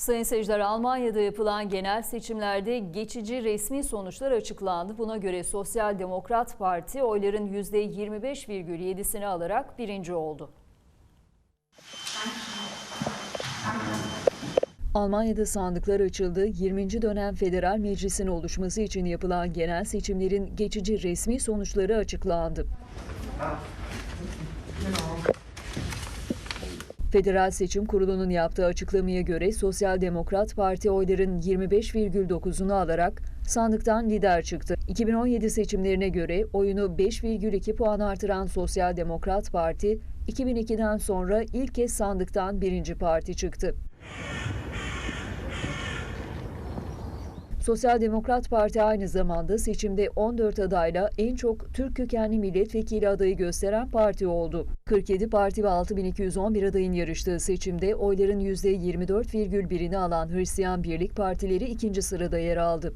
Sayın seyirciler Almanya'da yapılan genel seçimlerde geçici resmi sonuçlar açıklandı. Buna göre Sosyal Demokrat Parti oyların %25,7'sini alarak birinci oldu. Almanya'da sandıklar açıldı. 20. dönem federal meclisin oluşması için yapılan genel seçimlerin geçici resmi sonuçları açıklandı. Federal Seçim Kurulu'nun yaptığı açıklamaya göre Sosyal Demokrat Parti oyların 25,9'unu alarak sandıktan lider çıktı. 2017 seçimlerine göre oyunu 5,2 puan artıran Sosyal Demokrat Parti, 2002'den sonra ilk kez sandıktan birinci parti çıktı. Sosyal Demokrat Parti aynı zamanda seçimde 14 adayla en çok Türk kökenli milletvekili adayı gösteren parti oldu. 47 parti ve 6211 adayın yarıştığı seçimde oyların %24,1'ini alan Hristiyan Birlik Partileri ikinci sırada yer aldı.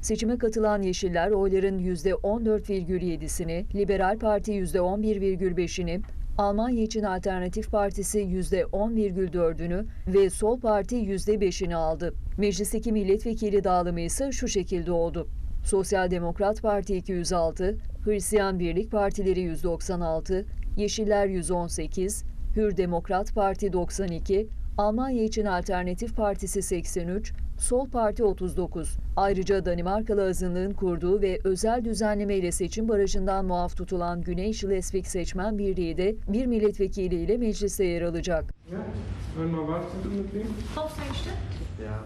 Seçime katılan Yeşiller oyların %14,7'sini, Liberal Parti %11,5'ini, Almanya için Alternatif Partisi %10,4'ünü ve Sol Parti %5'ini aldı. Meclisteki milletvekili dağılımı ise şu şekilde oldu. Sosyal Demokrat Parti 206, Hristiyan Birlik Partileri 196, Yeşiller 118, Hür Demokrat Parti 92, Almanya için Alternatif Partisi 83, Sol Parti 39. Ayrıca Danimarkalı azınlığın kurduğu ve özel düzenlemeyle seçim barajından muaf tutulan Güney Schleswig Seçmen Birliği de bir milletvekiliyle mecliste yer alacak. Ja.